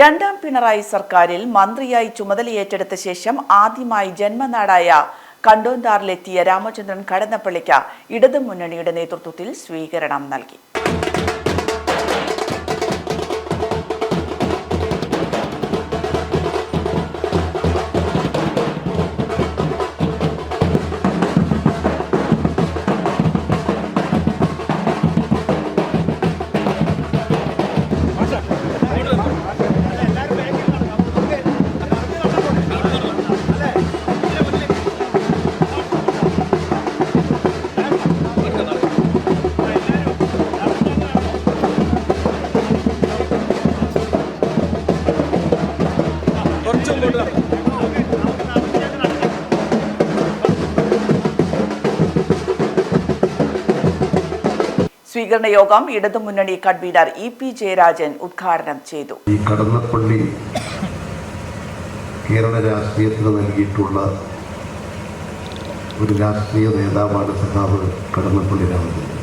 രണ്ടാം പിണറായി സർക്കാരിൽ മന്ത്രിയായി ചുമതലയേറ്റെടുത്ത ശേഷം ആദ്യമായി ജന്മനാടായ കണ്ടോന്താറിലെത്തിയ രാമചന്ദ്രൻ കടന്നപ്പള്ളിക്ക് ഇടതുമുന്നണിയുടെ നേതൃത്വത്തിൽ സ്വീകരണം നൽകി. സ്വീകരണ യോഗം ഇടതുമുന്നണി കൺവീനർ ഇ പി ജയരാജൻ ഉദ്ഘാടനം ചെയ്തു. ഈ കടന്നപ്പള്ളി കേരള രാഷ്ട്രീയത്തിന് നൽകിയിട്ടുള്ള ഒരു രാഷ്ട്രീയ നേതാവാണ് സഖാവ് കടന്നപ്പള്ളി രാമചന്ദ്രൻ.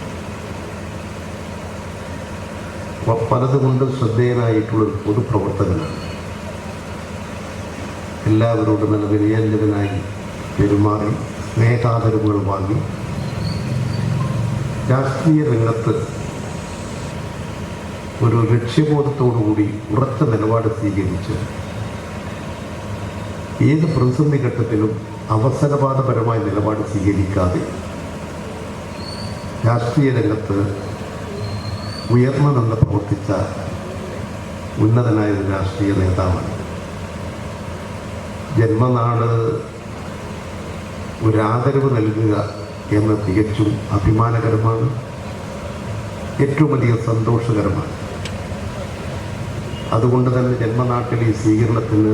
പലതുകൊണ്ട് ശ്രദ്ധേയനായിട്ടുള്ള ഒരു പൊതുപ്രവർത്തകനാണ്. എല്ലാവരോടും നല്ല വിനയഞ്ജനായി പെരുമാറി സ്നേഹാദരവുകൾ വാങ്ങി. രാഷ്ട്രീയ രംഗത്ത് ഒരു ലക്ഷ്യബോധത്തോടുകൂടി ഉറച്ച നിലപാട് സ്വീകരിച്ച് ഏത് പ്രതിസന്ധി ഘട്ടത്തിലും അവസരവാദപരമായ നിലപാട് സ്വീകരിക്കാതെ രാഷ്ട്രീയ രംഗത്ത് ഉയർന്നു നിന്ന് പ്രവർത്തിച്ച ഉന്നതനായ ഒരു രാഷ്ട്രീയ നേതാവാണ്. ജന്മനാട് ഒരു ആദരവ് നൽകുക എന്ന് തികച്ചും അഭിമാനകരമാണ് ഏറ്റവും വലിയ സന്തോഷകരമാണ്. അതുകൊണ്ട് തന്നെ ജന്മനാട്ടിലെ ഈ സ്വീകരണത്തിന്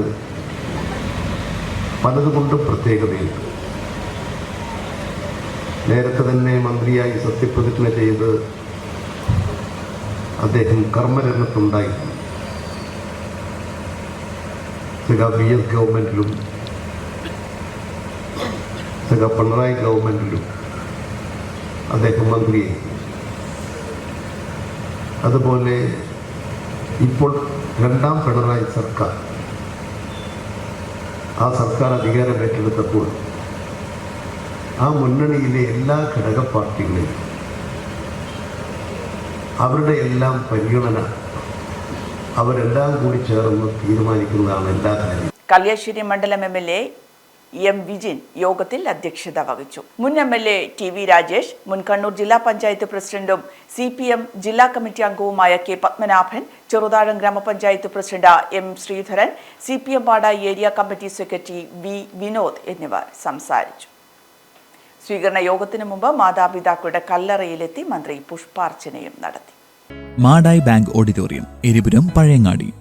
പലതുകൊണ്ടും പ്രത്യേകതയുണ്ട്. നേരത്തെ തന്നെ മന്ത്രിയായി സത്യപ്രതിജ്ഞ ചെയ്ത് അദ്ദേഹം കർമ്മരംഗത്തുണ്ടായിരുന്നു. സഖ ബി എസ് ഗവൺമെന്റിലും സഖാ പിണറായി ഗവൺമെന്റിലും അദ്ദേഹം മന്ത്രിയെ അതുപോലെ ഇപ്പോൾ രണ്ടാം പിണറായി സർക്കാർ. ആ സർക്കാർ അധികാരം ഏറ്റെടുത്തപ്പോൾ ആ മുന്നണിയിലെ എല്ലാ ഘടക പാർട്ടികളെയും അവരുടെ എല്ലാം പരിഗണന അവരെല്ലാം കൂടി ചേർന്ന് തീരുമാനിക്കുന്നതാണ് എല്ലാ കാര്യവും. കല്യാശ്ശേരി മണ്ഡലം M L A M Vijin യോഗത്തിൽ അധ്യക്ഷത വഹിച്ചു. മുൻ M L A T V Rajesh മുൻ കണ്ണൂർ ജില്ലാ പഞ്ചായത്ത് പ്രസിഡന്റും സി പി എം ജില്ലാ കമ്മിറ്റി അംഗവുമായ കെ പത്മനാഭൻ ചെറുതാഴം ഗ്രാമപഞ്ചായത്ത് president M Sreedharan C P M Padayi area committee secretary V Vinod എന്നിവർ സംസാരിച്ചു. സ്വീകരണ യോഗത്തിനു മുമ്പ് മാതാപിതാക്കളുടെ കല്ലറയിലെത്തി മന്ത്രി പുഷ്പാർച്ചനയും നടത്തി. Madayi bank auditorium Eripuram Pazhayangadi.